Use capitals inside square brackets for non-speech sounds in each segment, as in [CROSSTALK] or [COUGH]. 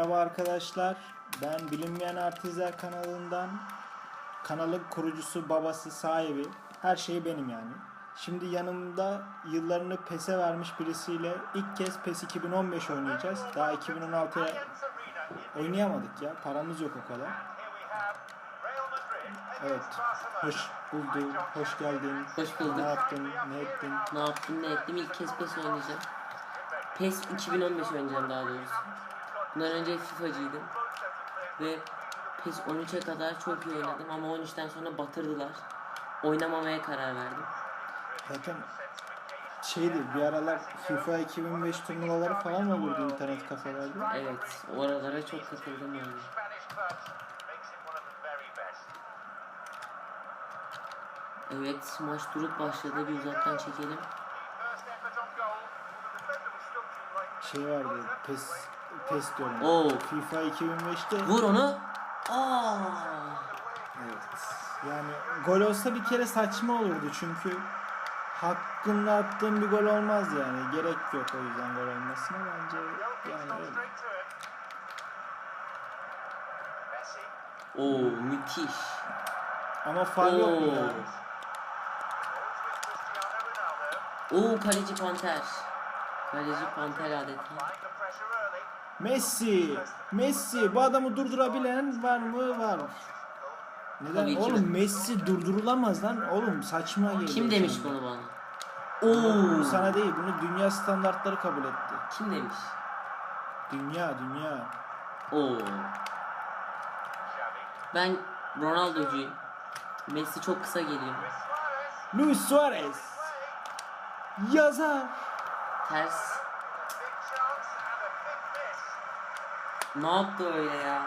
Merhaba arkadaşlar. Ben Bilinmeyen Artistler kanalından kanalın kurucusu, babası, sahibi. Her şey benim yani. Şimdi yanımda yıllarını PES'e vermiş birisiyle ilk kez PES 2015 oynayacağız. Daha 2016'ya oynayamadık ya. Paramız yok o kadar. Evet. Hoş bulduk. Hoş geldin. Hoş bulduk. Ne yaptın? Ne ettin? Ne yaptım ne ettim ilk kez PES oynayacağım. PES 2015 oynayacağım daha doğrusu. Bundan önce FIFA'cıydım. Ve PES 13'e kadar çok iyi oynadım ama 13'ten sonra batırdılar. Oynamamaya karar verdim. Zaten şeydi bir aralar FIFA 2005 turnuvaları falan olurdu internet kafelerde. Evet, o aralara çok katıldım yani. Evet, maç durup başladı. Bir uzaktan çekelim. Şey vardı PES PES diyorum. Oo. FIFA 2005'te Vur onu. Aa! evet. Yani gol olsa bir kere saçma olurdu çünkü hakkında attığın bir gol olmaz yani. Gerek yok o yüzden gol olmasına bence yani öyle. Oo, müthiş. Ama faul yok mu Oo. ya? Oo, kaleci Panter. Kaleci Panter adeta. Messi, Messi bu adamı durdurabilen var mı? Var. Neden? Tabii ki Oğlum de. Messi durdurulamaz lan. Oğlum saçma geliyor. Kim demiş şimdi. bunu bana? Bu Oo, sana değil. Bunu dünya standartları kabul etti. kim demiş? Dünya, dünya. Oo. Ben Ronaldo'cuyum. Messi çok kısa geliyor. Luis Suarez. Yazar. Ters. Ne yaptı öyle ya?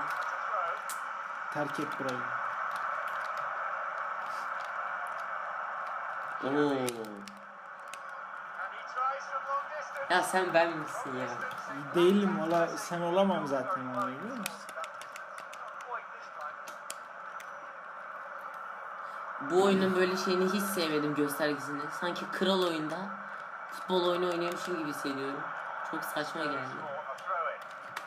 Terk et burayı. Oo. Ya sen ben misin ya? Değilim ola sen olamam zaten yani biliyor musun? Bu oyunun böyle şeyini hiç sevmedim göstergesini. Sanki kral oyunda futbol oyunu oynuyormuşum gibi hissediyorum. Çok saçma geldi.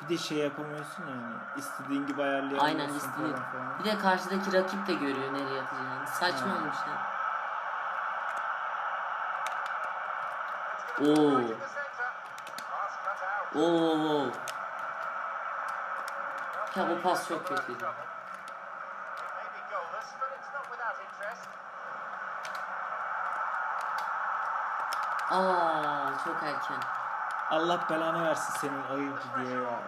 Bir de şey yapamıyorsun yani. istediğin gibi ayarlayamıyorsun Aynen istediğin. falan falan. Bir de karşıdaki rakip de görüyor nereye atacağını. Saçma Ha. olmuş ya. Oo. Oo. oo. Ya bu pas çok kötüydü. Aa çok erken. Allah belanı versin senin oyuncu diye ya.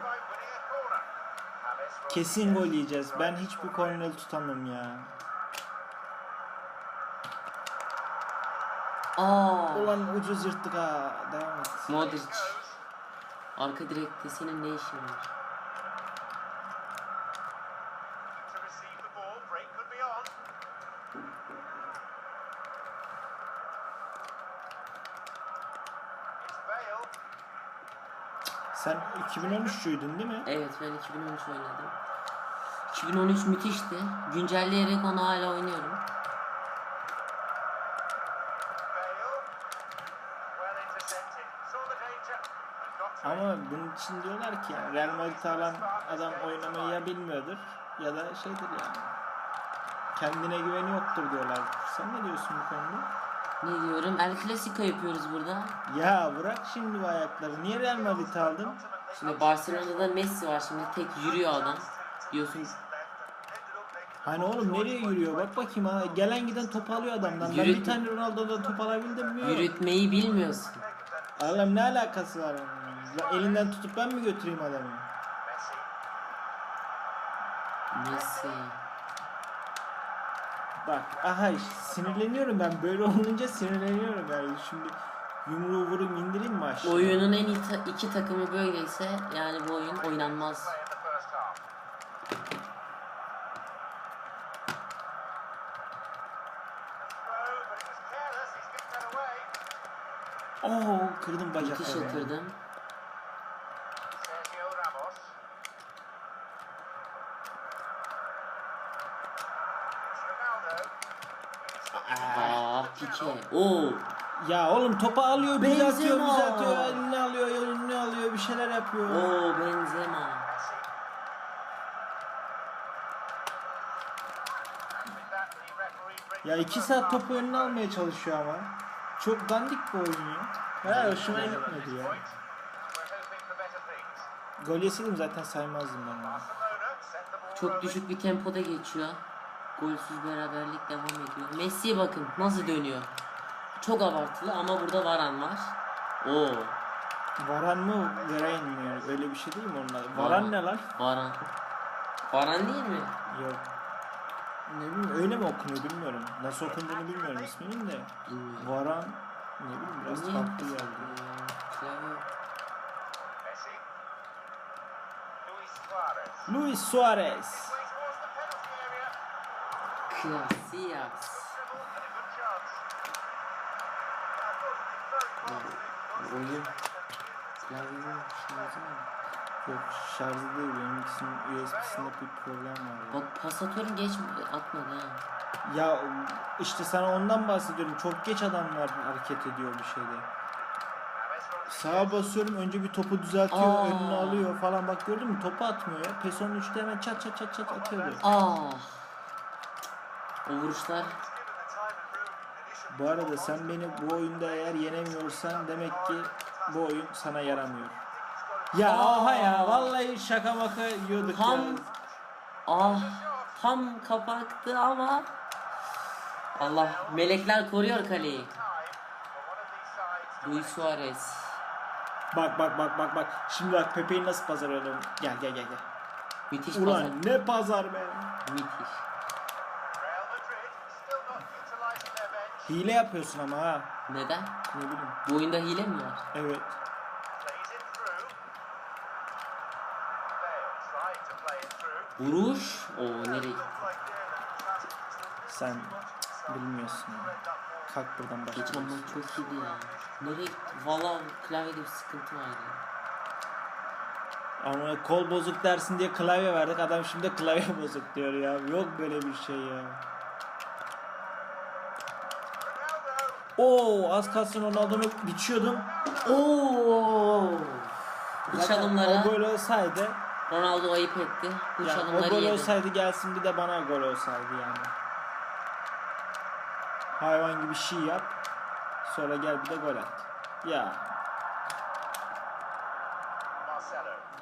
Kesin gol yiyeceğiz. Ben hiç bu korneri tutamam ya. Aa. Ulan ucuz yırttık ha. Devam et. Modric. Arka direkte senin ne işin var? Sen 2013'cüydün değil mi? Evet ben 2013 oynadım. 2013 müthişti. Güncelleyerek onu hala oynuyorum. Ama bunun için diyorlar ki yani Real Madrid alan adam oynamayı ya bilmiyordur ya da şeydir yani. Kendine güveni yoktur diyorlar. Sen ne diyorsun bu konuda? Ne diyorum? El Clasico yapıyoruz burada. Ya bırak şimdi bu ayakları. Niye Real Madrid aldın? Şimdi Barcelona'da Messi var şimdi tek yürüyor adam. Diyorsun Hani oğlum nereye yürüyor? Bak bakayım ha. Gelen giden top alıyor adamdan. Ben bir tane Ronaldo'dan top alabildim mi? Yok. yürütmeyi bilmiyorsun. Oğlum ne alakası var? onun? Elinden tutup ben mi götüreyim adamı? Messi. Bak aha sinirleniyorum ben. Böyle olunca sinirleniyorum yani. Şimdi yumruğu vurayım indireyim mi aşağı? Oyunun en iyi ta- iki takımı böyleyse yani bu oyun oynanmaz. Oo kırdım Müthiş bacaklarını. yatırdım. Aa, pike. Oo. Ya oğlum topa alıyor, düz Benzema. atıyor, düz atıyor, elini alıyor, elini alıyor, bir şeyler yapıyor. Oo Benzema. Ya iki saat topu önüne almaya çalışıyor ama. Çok dandik bir oyun ya. Herhalde hoşuma gitmedi ya. Gol yeseydim zaten saymazdım ben onu. Çok düşük bir tempoda geçiyor. Golsüz beraberlik devam ediyor. Messi'ye bakın nasıl dönüyor. Çok abartılı ama burada Varan var. Oo, Varan mı Verain mi yani? Öyle bir şey değil mi onun adı? Varan ne lan? Varan. Varan değil mi? Yok. Ne bileyim öyle mi okunuyor bilmiyorum. Nasıl okunduğunu bilmiyorum isminin de. Bilmiyorum. Varan ne bileyim biraz Niye? farklı geldi. Ee, klavye- Luis Suarez. Casillas. Oyun. Klavyenin şarjı mı? Yok şarjı değil benimkisinin USB'sinde bir problem var. ya. Bak pasatörün geç atmadı ha. Ya işte sana ondan bahsediyorum. Çok geç adamlar hareket ediyor bir şeyde. Sağa basıyorum önce bir topu düzeltiyor, Aa. önüne alıyor falan. Bak gördün mü topu atmıyor ya. PES 13'te hemen çat çat çat çat atıyordu. Ah. O vuruşlar Bu arada sen beni bu oyunda eğer yenemiyorsan demek ki bu oyun sana yaramıyor. Ya Aa. oha ya vallahi şaka maka yiyorduk Tam- ya. ah tam kapaktı ama Allah melekler koruyor kaleyi. Luis Suarez. Bak bak bak bak bak. Şimdi bak Pepe'yi nasıl pazarladım. Gel gel gel gel. Müthiş Ulan pazar. ne pazar be. Müthiş. Hile yapıyorsun ama ha. Neden? Ne bileyim. Bu oyunda hile mi var? Evet. Vuruş. Oo nereye gitti? Sen bilmiyorsun ya. Kalk buradan Geçen başlayalım. maç çok iyiydi ya. Nereye gitti? Valla klavyede bir sıkıntı vardı. Ama kol bozuk dersin diye klavye verdik. Adam şimdi klavye [LAUGHS] bozuk diyor ya. Yok böyle bir şey ya. Oo az kalsın Ronaldo'nu biçiyordum. Oo. Bu Zaten çalımlara O gol olsaydı Ronaldo ayıp etti. Bu yani o çalımları gol yedi. olsaydı gelsin bir de bana gol olsaydı yani. Hayvan gibi şey yap. Sonra gel bir de gol at. Ya.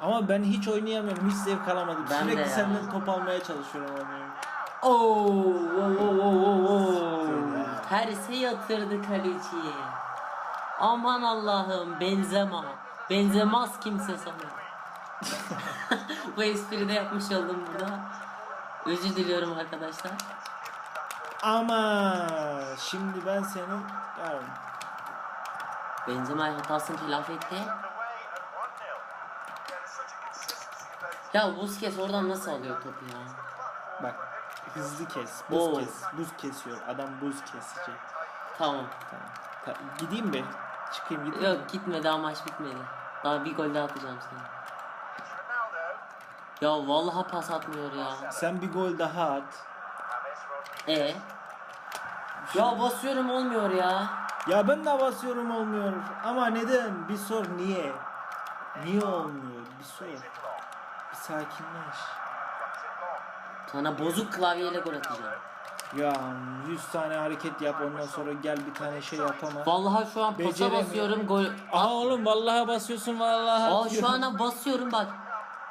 Ama ben hiç oynayamıyorum. Hiç zevk alamadım. Ben de Sürekli ya. senden top almaya çalışıyorum ama. Oo, oo, oo, oo, oo. Ya. Terse yatırdı kaleciyi. Aman Allah'ım Benzema. Benzemaz kimse sana. [LAUGHS] Bu espride yapmış oldum burada. Özür diliyorum arkadaşlar. Ama şimdi ben senin yani Benzema hatasını telafi etti. Ya Busquets oradan nasıl alıyor topu ya? bak hızlı kes. Buz Oo. kes. Buz kesiyor. Adam buz kesecek. Tamam. Tamam. Ta- gideyim mi? Çıkayım gideyim. Yok gitme daha maç bitmedi. Daha bir gol daha atacağım sana. Ya vallahi pas atmıyor ya. Sen bir gol daha at. E Ya basıyorum olmuyor ya. Ya ben de basıyorum olmuyor. Ama neden? Bir sor niye? Niye olmuyor? Bir sor. Bir sakinleş. Sana bozuk klavyeyle gol atacağım. Ya 100 tane hareket yap ondan sonra gel bir tane şey yapama. Vallahi şu an pasa Beceremiyorum. basıyorum gol. Aa oğlum vallahi basıyorsun vallahi. Aa şu atıyorsun. ana basıyorum bak.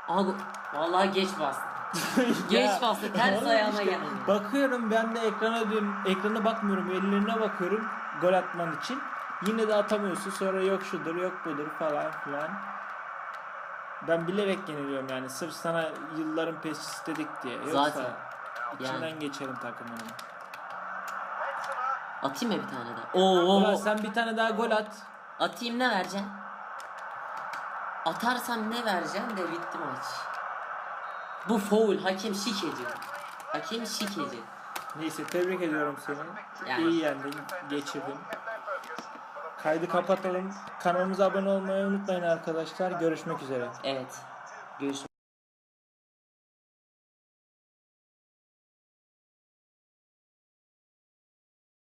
Aa, go- vallahi geç bastı. [LAUGHS] Geç Ya, bastı ters oğlum ayağına işte geldi. Bakıyorum ben de ekrana diyorum. Ekrana bakmıyorum. Ellerine bakıyorum. Gol atman için. Yine de atamıyorsun. Sonra yok şudur yok budur falan filan. Ben bilerek yeniliyorum yani. Sırf sana yılların pes istedik diye. Yoksa Zaten. içinden Yani. geçerim takımının. Atayım mı bir tane daha? Oo. Ulan sen bir tane daha gol at. Atayım ne vereceksin? Atarsam ne vereceğim de bitti maç. Bu foul hakem şikeci. Hakem şikeci. Neyse tebrik ediyorum seni. Yani. İyi yendin. Geçirdin. Kaydı kapatalım. Kanalımıza abone olmayı unutmayın arkadaşlar. Görüşmek üzere. Evet. Görüşmek